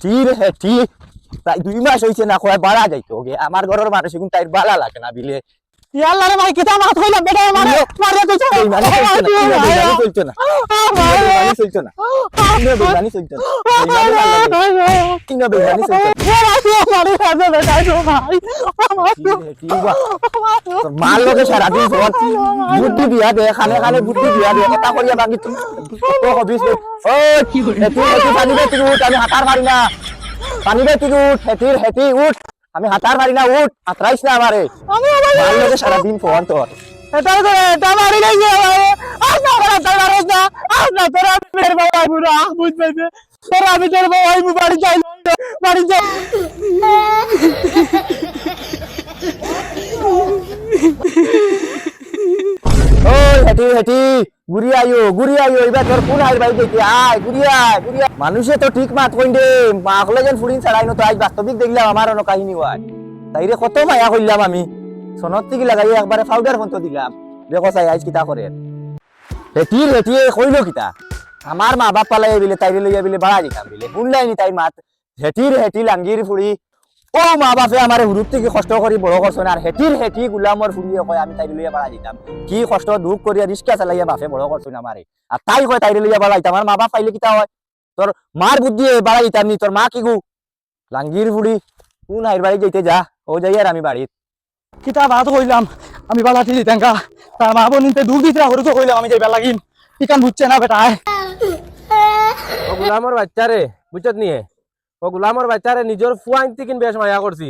হেটির ঠিক তাই দুই মাস হয়েছে না কয় বাড়া যাইতো আমার ঘরের মানুষ এখন তাই বালা লাগে না বিলে ইয়াল্লা রে ভাই কিতা মাথা হইলা বেটা মারে মারে তো চল মানে চলতো না মানে চলতো না মানে চলতো না কিনা বেজানি চলতো না মারে সাজে বেটা তো ভাই মার লোকে সারা দিন জোর বুদ্ধি দিয়া দে খালে খালে বুদ্ধি দিয়া দে কথা করিয়া বাকি তুমি তো হবিস ও কি করে তুই তুই পানি দে তুই উঠ আমি হাতার মারি না পানি দে তুই উঠ হেতির হেতি উঠ আমি হাতার পারি না উঠ হাতরাইস না আমারে। মার সারা সারাদিন ফোন তোর। এটা তো এটা মারি নাই আজ না বড় তাই মারস না আজ না তোরা মের বাবা বুড়া বুঝ পাইবে তোর আমি তোর বাবা আমি বাড়ি যাই বাড়ি যাই। ওই হেটি এবার তোর কোন দেখি আয় মানুষে তো ঠিক মাত মাকলে যেন ফুরিন ছাড়াই তো আজ বাস্তবিক দেখলাম আমার অন্য কাহিনী হয়। কত মায়া করলাম আমি। সনত থেকে লাগাই, একবারে পাউডার ফোন দিলাম। দেখো চাই আজ কিতা করে। হেটি হেটি কইল কিতা? আমার মা বাপ পালাই বিলে, তাইরে লইয়া বিলে, বাড়া দিতাম বিলে। শুনলাইনি তাই মাত। হেটির হেটি, লাঙ্গির ফুড়ি। ও মা বাপে আমার হুরুর থেকে কষ্ট করি বড় করছ না আর হেটির হেটি গুলামর ফুড়িয়ে কয় আমি তাইরে লইয়া বাড়া দিতাম কি কষ্ট দুঃখ করিয়া রিক্সা চালাইয়া বাপে বড় করছ না মারে আর তাই কয় তাইরে লইয়া বাড়াইতাম আমার মা বাপ পাইলে কিতা হয়? তোর মার বুদ্ধি বাড়াই দিতাম নি? তোর মা কি গু? লাঙ্গির ফুড়ি কোন আইর বাড়ি যাইতে যা? ও যাই আর আমি বাড়িত কিতা ভাত কইলাম আমি বালা ঠিলি তেঙ্কা তার মা বোনিতে দূর দিতে হরে তো কইলাম আমি যাইবা লাগিম। ইকান বুঝছে না বেটা ও গুলামর বাচ্চারে বুঝছত নিয়ে ও গুলামর বাচ্চারে নিজের ফুয়াইন থেকে বেশ মায়া করছি।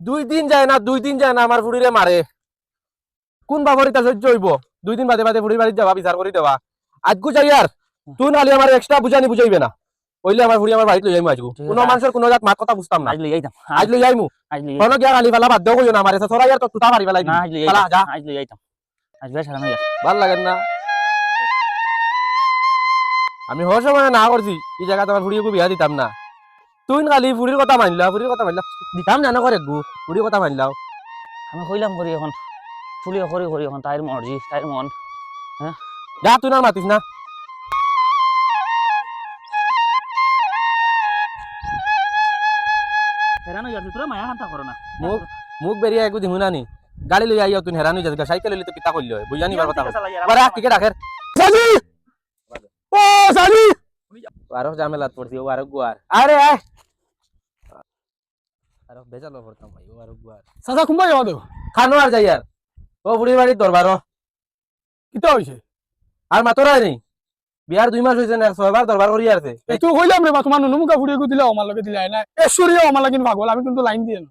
দুই দিন যায় না দুই দিন যায় না আমার ফুড়িরে মারে। কোন বাবর ইতা সহ্য হইব? দুই দিন বাদে বাদে ফুড়ির বাড়িতে যাবা বিচার করে দেওয়া আজকু যাই আর তুই নালি আমার এক্সট্রা বুঝানি বুঝাইবে না। ওইলে আমার ফুড়ি আমার বাড়িতে লই যাইমু আজকু কোনো মানুষের কোনো জাত মাত কথা বুঝতাম না। আজ লই আইতাম। আজ লই যাইমু আজ লই কোনো গিয়া গালি ফালা বাধ্য কইও না আমার। এসে তোরা ইয়ার তো তুতা মারি ফেলাই না আজ লই ফালা যা। আজ লই আইতাম। আজ বেশ হারানো গেছে ভালো লাগে না। আমি হওয়ার সময় না করছি। এই জায়গা তোমার ফুড়িয়ে বিয়া দিতাম না। তুই খালি ফুড়ির কথা মানলাও ফুড়ির কথা মানলাও দিতাম না করে গু ফুড়ির কথা মানলাও আমি কইলাম করি এখন। ফুলি করি করি এখন তাইর মর্জি তাইর মন। যা তুই না মাতিস না। হেরানো গেছে তোরা মায়া খান্তা করো না। মুখ মুখ বেরিয়ে একু দিমু না নি। গাড়ি লই আইও তুই হেরানি যাস সাইকেল লইলে তো কিতা করলি হয় বুঝা নিবার কথা বারা টিকেট রাখের সাজি ও সাজি আরও ঝামেলা পড়ছি ও আরও গুয়ার। আরে আরও বেজালো পড়তাম ভাই ও আরও গুয়ার। সাজা কুম্বা যাওয়া দেও খানো আর যাই আর। ও ফুড়ির বাড়ির দরবার কিতা হইছে? আর মাতরা নেই। বিয়ার দুই মাস হয়েছে না ছয়বার দরবার করি আছে একটু কইলাম রে বা তোমার ফুড়িয়ে গু দিলে আমার লগে দিলে না এশ্বরীয় আমার লাগে ভাগল আমি কিন্তু লাইন দিয়ে না।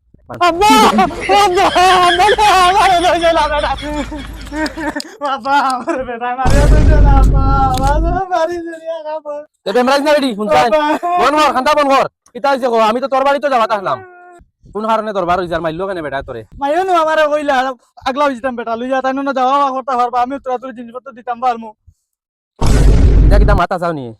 আমি তো তোর বাড়িতে যাওয়া তাহলাম কোন কারণে তোর বারো হাজার মাইলো কেন বেটা তোরে মাইও নো আমার কইলা আগলা হইতাম বেটা লইয়া তাই না দাওয়া করতে পারবা আমি তোরা তোর জিনিসপত্র দিতাম পারমু দেখ মাথা চাও নিয়ে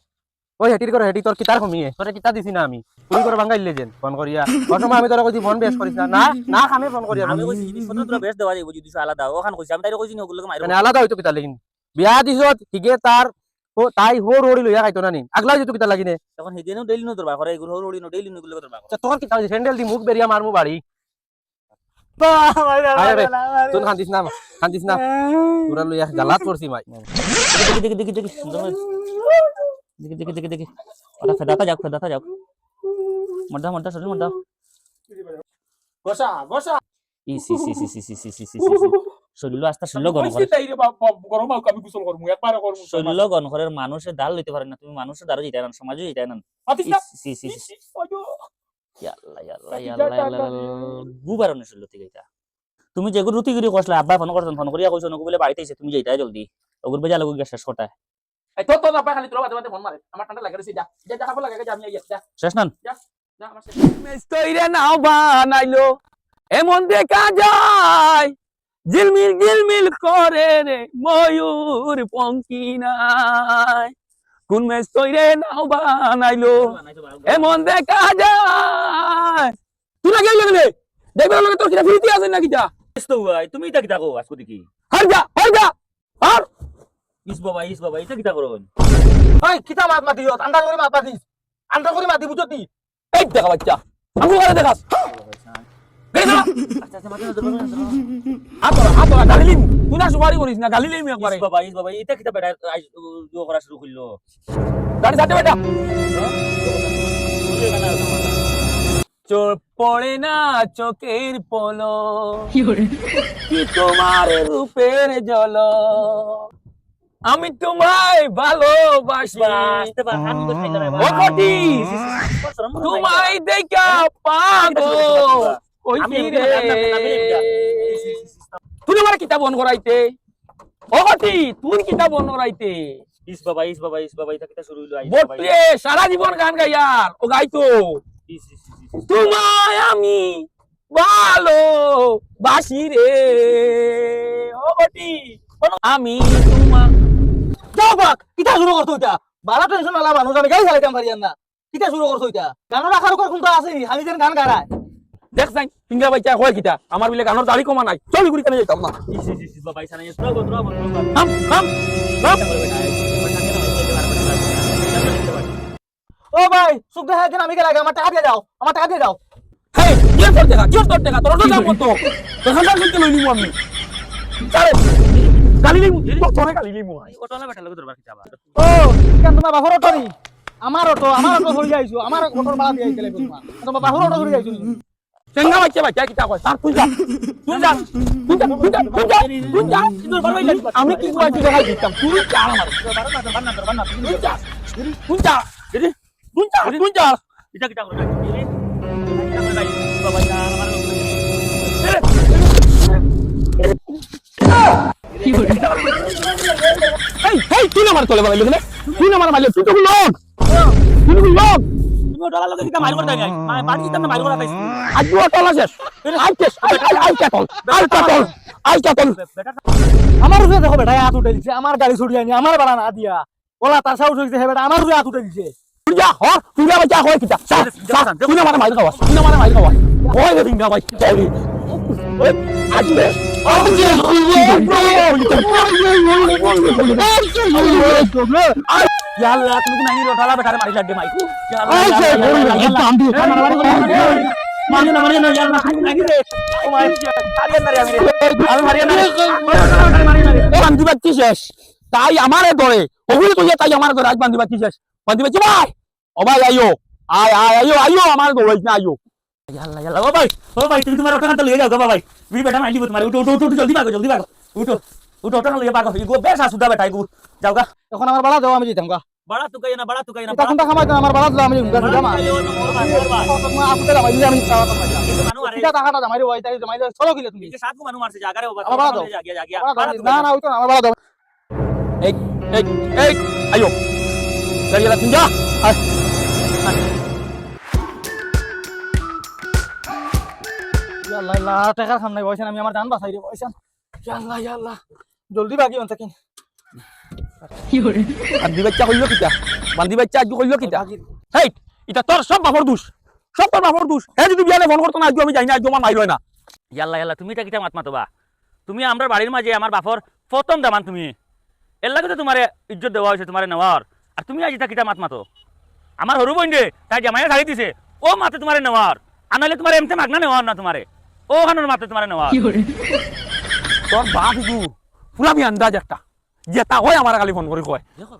ওই হেটির করে হেটি তোর কিতার কমিয়ে তোরে কিতা দিছি না আমি তুই করে ভাঙ্গাইলে যেন ফোন করিয়া অসময় আমি তোরা কইছি ফোন বেশ করিস না না না খামে ফোন করিয়া আমি কইছি জিনিসপত্র তোরা বেশ দেওয়া যাইব যদি আলাদা ওখান কইছি আমি তাইরে কইছি না ওগুলোকে মাইরো মানে আলাদা হইতো কিতা লাগিন বিয়া দিছত ঠিকে তার ও- তাই হো রোড়ি লইয়া খাইতো না নি আগলা যেত কিতা লাগিনে তখন সেদিনও ডেইলি নো দরবার করে এগুলো হলো নো ডেইলি নো এগুলো দরবার করে আচ্ছা, তোর কিতা হইছে স্যান্ডেল দি মুখ বেরিয়া মারমু বাড়ি তুই খান্দিস না খান্দিস না তোরা লইয়া জালাত পড়ছি মাই দেখি দেখি দেখি দেখি। দেখি দেখি দেখি দেখি ওটা ফেদাতা যাক ফেদাতা যাক মর্দা মর্দা শরীর মর্দা গোসা গোসা ই সি সি সি সি সি সি সি সি শরীর আস্তে শরীর করে গরম আমি গোসল করমু একবার করমু শরীর করে মানুষের দাল লইতে পারে না তুমি মানুষের দারও জিতাই না সমাজও জিতাই না সি সি সি ইয়াল্লা ইয়াল্লা ইয়াল্লা ইয়াল্লা গুবার থেকে এটা তুমি যেগুলো রুটি গিরি কইছলা আব্বা ফোন করছেন ফোন করিয়া কইছো নকু বলে বাড়িতে এসে তুমি যাইতাই জলদি ওগুর বেজা লাগু গিয়া শেষ কটায় তো তো না খালি তোরা বাদে বাদে ফোন মারে। আমার ঠান্ডা লাগে যা। যা যা খাব লাগে যা আমি আইয়া যা। শেষ নান? যা আমার শেষ। তৈরে নাও বানাইলো এমন দেখা যায় ঝিলমিল ঝিলমিল করে রে ময়ূর পঙ্কি নাই কোন মেস তৈরে নাও বানাইলো এমন দেখা যায়। তুই না গেলি রে দেখবে তোর কিনা ফিরিতে আছে নাকি যা? তুমি এটা কো আজকে দেখি। হার যা হার যা আর ইস বাবা ইস বাবা এটা কিতা করো ওই কিতা মাত মাতি আন্ডা করে মাত মাতিস আন্ডা করে মাতি বুঝত এই দেখা বাচ্চা। আমি করে দেখাস হাত হাত শুরু করল গাড়ি সাথে বেটা। পড়ে না চোখের পলো। কি তোমার রূপের জল? আমি তোমায় ভালোবাসি। তোমায় দেখা রে তুই আমার কিতাব বন করাইতে। ও তুই কিতাব বন করাইতে। ইস বাবা ইস বাবা ইস বাবা এটা শুরু হইল বটলে সারা জীবন গান গাইয়ার ও গাইতো। তোমায় আমি ভালো বাসি রে ও আমি যাও বাক কিতা শুরু করছ এটা বালা টেনশন আলা মানুষ আমি গাড়ি চালাইতাম পারি না কিতা শুরু করছ এটা গানের রাখার উপর কোনটা আছে? নি আমি যেন গান গাড়ায় দেখ হয় কিটা আমার বিলে গানোর দাড়ি কমা নাই। চল গুড়ি কেন যেতাম না ইস, ইস, বাবা, ইস, তো। ও ভাই সুখ দেখা দিন আমি গেলাম আমার টাকা দিয়ে দাও আমার টাকা দিয়ে দাও হেই কি তোর টাকা কি তোর টাকা তোর দাম কত কইতে লই নিমু আমি? চারে গালি লিমু তোরে গালি লিমু এই অটোওয়ালা বেটার লগে ধরবার কিতা আবার? ও কেন তোমার বাপর অটো নি আমার অটো আমার অটো ধরে যাইছো আমার অটোর ভাড়া দিয়ে গেলে তোমার তোমার বাপর অটো ধরে যাইছো চেঙ্গা বাচ্চা বাচ্চা কিটা কয় তার তুই যা তুই যা তুই যা তুই যা তুই যা তুই যা তোর বাবা লাগি আমি কি কইছি দেখা দিতাম তুই যা আমার তুই যা তুই যা তুই যা তুই যা এটা কিতা করে এই এই তুই আমার তলে বানাইলি না তুই আমার মারলি তুই তো লোক তুই তো লোক তুমি অটোওয়ালা লগে কিতা মারি করতে নাই? বাড়ি কিতা না মারি করা পাইছি। আজ দুয়া তলা শেষ আই শেষ আই আই আই কাটল আই কাটল আই কাটল আমার উপরে দেখো বেটা হাত উঠে দিছে আমার গাড়ি ছুটি আনি আমার ভাড়া না দিয়া ওলা তার সাহস হয়েছে হে বেটা আমার উপরে হাত উঠে দিছে তুই যা হ তুই যা বাচ্চা হয় কিটা সা সা তুই না মারা মারি খাওয়া তুই না মারা মারি খাওয়া ওই রে বিঙ্গা ভাই ওই আজ অটোওয়ালা বেটারে মারি লাগবে মাইকু ইয়াল্লা, ইয়াল্লা, ইয়াল্লা, ইয়াল্লা। মারি না মারি না ইয়াল্লা তুমি নাকি রে ও মাই মারিয়া না রে আমি রে আমি মারিয়া না রে মারি না রে বান্ধি বাচ্চি শেষ তাই আমারে ধরে ওগুলো তো তাই আমার ধরে আজ বান্ধি বাচ্চি শেষ বান্ধি বাচ্চি ভাই ও ভাই আইও আয় আয় আইও আইও আমার দৌড়াইছ না আইও ইয়াল্লা ইয়াল্লা ও ভাই ও ভাই তুমি তোমার অটো কান্তা লিয়ে যাও গো ভাই তুমি বেটা মারি দিব তোমার উঠো উঠো উঠো জলদি ভাগো জলদি ভাগো উঠো উঠো অটো লিয়ে ভাগো ইগো বেশ আসুদা বেটা ইগো যাও গা এখন আমার ভাড়া দাও আমি যেতাম গা বড়া তুকাই না বড়া তুকাই না এটা কোনটা খামাই আমার ভাড়া দাও আমি যেতাম গা জামা আসতে জামাই দিলে আমি চাওয়া তো পাইয়া এটা টাকাটা জামাই রে ওই তাই জামাই দে চলো কিলে তুমি সাত মানুষ মারছে জাগারে ও আমার ভাড়া দাও। জাগিয়া জাগিয়া না না ওই তো না, আমার ভাড়া দাও এই এই এই আইও গাড়ি গেলা তুমি যা টাকার বয়সেন আমি আমার জান বাঁচাই রে বয়সেন ইয়াল্লা ইয়াল্লা জলদি বাকি অন থাকেন। বান্ধি বাচ্চা কইলো কিটা? বান্ধি বাচ্চা আজ কইলো কিটা? হেই এটা তোর সব বাপর দোষ। সব তোর বাপর দোষ। হে যদি বিয়ালে ফোন করতো না আজ আমি যাই না আজ আমার মাইল না। ইয়াল্লা ইয়াল্লা তুমি এটা কিটা মাত মাতবা? তুমি আমরা বাড়ির মাঝে আমার বাপর প্রথম দামান তুমি। এর লাগে তো তোমার ইজ্জত দেওয়া হয়েছে তোমার নেওয়ার আর তুমি আজ এটা কিটা মাত মাতো। আমার হরু বোন রে তাই জামাইয়া ছাড়ি দিছে। ও মাতে তোমার নেওয়ার আনালে তোমার এমতে মাগনা নেওয়ার না তোমারে ও হানোর মাতে তোমার নেওয়া। তোর বাপ ইদু পুরা বি আন্দাজ একটা। যেটা হয় আমার কালি ফোন করে কয়। দেখো